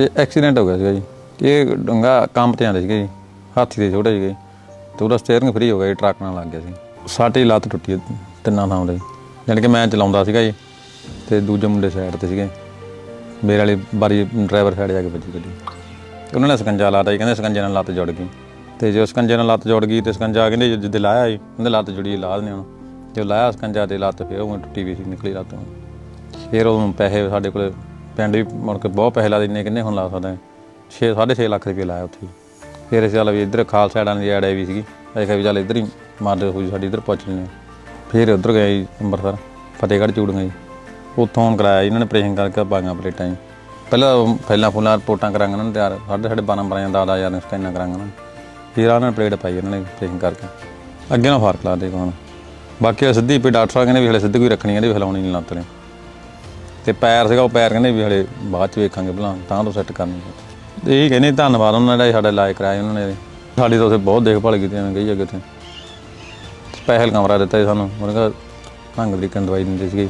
ਇਹ ਐਕਸੀਡੈਂਟ ਹੋ ਗਿਆ ਸੀਗਾ ਜੀ। ਇਹ ਡੰਗਾ ਕੰਮ ਤੇ ਆਉਂਦੇ ਸੀਗਾ ਜੀ, ਹਾਥੀ ਦੇ ਛੋਟੇ ਸੀਗੇ। ਤੇ ਉਹਦਾ ਸਟੀਅਰਿੰਗ ਫ੍ਰੀ ਹੋ ਗਿਆ ਜੀ, ਟਰੱਕ ਨਾਲ ਲੱਗ ਗਿਆ ਸੀ। ਸਾਡੀ ਲੱਤ ਟੁੱਟੀ ਹੈ ਤਿੰਨਾਂ ਥਾਂ ਤੇ। ਜਾਣੀ ਕਿ ਮੈਂ ਚਲਾਉਂਦਾ ਸੀਗਾ ਜੀ, ਤੇ ਦੂਜੇ ਮੁੰਡੇ ਸਾਈਡ ਤੇ ਸੀਗੇ। ਮੇਰੇ ਵਾਲੀ ਬਾਰੀ ਡਰਾਈਵਰ ਸਾਈਡ ਜਾ ਕੇ ਵੱਜੀ ਗੱਡੀ। ਤੇ ਉਹਨਾਂ ਨੇ ਸਕੰਜਾ ਲਾਤਾ ਜੀ, ਕਹਿੰਦੇ ਸਕੰਜੇ ਨਾਲ ਲੱਤ ਜੁੜ ਗਈ। ਤੇ ਜੇ ਸਕੰਜੇ ਨਾਲ ਲੱਤ ਜੁੜ ਗਈ ਤੇ ਸਕੰਜਾ ਕਹਿੰਦੇ ਜਿੱਦੇ ਲਾਇਆ ਜੀ ਉਹਦੇ ਲੱਤ ਜੁੜੀ ਲਾ ਦਿੰਦੇ ਹੁਣ ਤੇ ਲਾਇਆ ਸਕੰਜਾ ਤੇ ਲੱਤ ਫਿਰ ਉਹ ਟੁੱਟੀ ਵੀ ਸੀ, ਨਿਕਲੀ ਲੱਤ ਫਿਰ ਉਹ ਪੈਸੇ ਸਾਡੇ ਕੋਲ ਪਿੰਡ ਵੀ ਮੁੜ ਕੇ ਬਹੁਤ ਪੈਸੇ ਲਾ ਦਿੰਨੇ ਕਿੰਨੇ ਹੁਣ ਲਾ ਸਕਦਾ 6 6.5 ਲੱਖ ਰੁਪਏ ਲਾਇਆ ਉੱਥੇ ਫਿਰ ਇਸ ਚੱਲ ਵੀ ਇੱਧਰ ਖਾਲ ਸਾਈਡਾਂ ਦੀ ਐਡ ਆਈ ਵੀ ਸੀਗੀ। ਅਸੀਂ ਕਿਹਾ ਵੀ ਚੱਲ ਇੱਧਰ ਹੀ ਮਾਰਦੇ ਜੀ ਸਾਡੀ ਇੱਧਰ ਪਹੁੰਚ ਜਨੇ ਫਿਰ ਉੱਧਰ ਗਏ ਜੀ ਅੰਮ੍ਰਿਤਸਰ, ਫਤਿਹਗੜ੍ਹ ਚੂੜੀਆਂ ਜੀ ਉੱਥੋਂ ਹੁਣ ਕਰਾਇਆ ਜੀ, ਇਹਨਾਂ ਨੇ ਆਪਰੇਸ਼ਨ ਕਰਕੇ ਪਾਈਆਂ ਪਲੇਟਾਂ ਜੀ। ਪਹਿਲਾਂ ਉਹ ਫੈਲਾਂ ਫੁੱਲਾਂ ਰਿਪੋਰਟਾਂ ਕਰਾਂਗੇ ਉਹਨਾਂ ਨੇ ਤਿਆਰ ਸਾਢੇ ਸਾਢੇ 12 12 ਦਾ ਹਜ਼ਾਰ ਨੇ ਸਕੈਨਾਂ ਕਰਾਂਗੇ ਉਹਨਾਂ ਨੇ। ਫਿਰ ਉਹਨਾਂ ਨੇ ਪਲੇਟ ਪਾਈ ਉਹਨਾਂ ਨੇ ਆਪਰੇਸ਼ਨ ਕਰਕੇ। ਅੱਗੇ ਨਾ ਫ਼ਰਕ ਲਾ ਦੇ ਕੋਣ। ਬਾਕੀ ਉਹ ਸਿੱਧੀ ਵੀ ਡਾਕਟਰ ਸਾਹਿਬ ਕਹਿੰਦੇ ਵੀ ਹਲੇ ਸਿੱਧੀ ਕੋਈ ਰੱਖਣੀ ਕਹਿੰਦੇ ਵੀ ਹਿਲਾਉਣੀ ਨਹੀਂ ਲੱਤ ਨੇ। ਤੇ ਪੈਰ ਸੀਗਾ, ਉਹ ਪੈਰ ਕਹਿੰਦੇ ਵੀ ਹਲੇ ਬਾਅਦ ਚ ਵੇਖਾਂਗੇ ਭਲਾ, ਤਾਂ ਤੋਂ ਸੈੱਟ ਕਰਨੀ ਤੇ ਇਹ ਕਹਿੰਦੇ ਧੰਨਵਾਦ ਉਹਨਾਂ ਦਾ ਸਾਡਾ ਇਲਾਜ ਕਰਾਇਆ ਉਹਨਾਂ ਨੇ। ਸਾਡੀ ਤਾਂ ਉੱਥੇ ਬਹੁਤ ਦੇਖਭਾਲ ਕੀਤੀ ਐਵੇਂ ਗਈ ਅੱਗੇ ਤੇ ਸਪੈਸ਼ਲ ਕਮਰਾ ਦਿੱਤਾ ਸੀ ਸਾਨੂੰ, ਉਹਨਾਂ ਦਾ ਢੰਗ ਤਰੀਕੇ ਨਾਲ ਦਵਾਈ ਦਿੰਦੇ ਸੀਗੇ।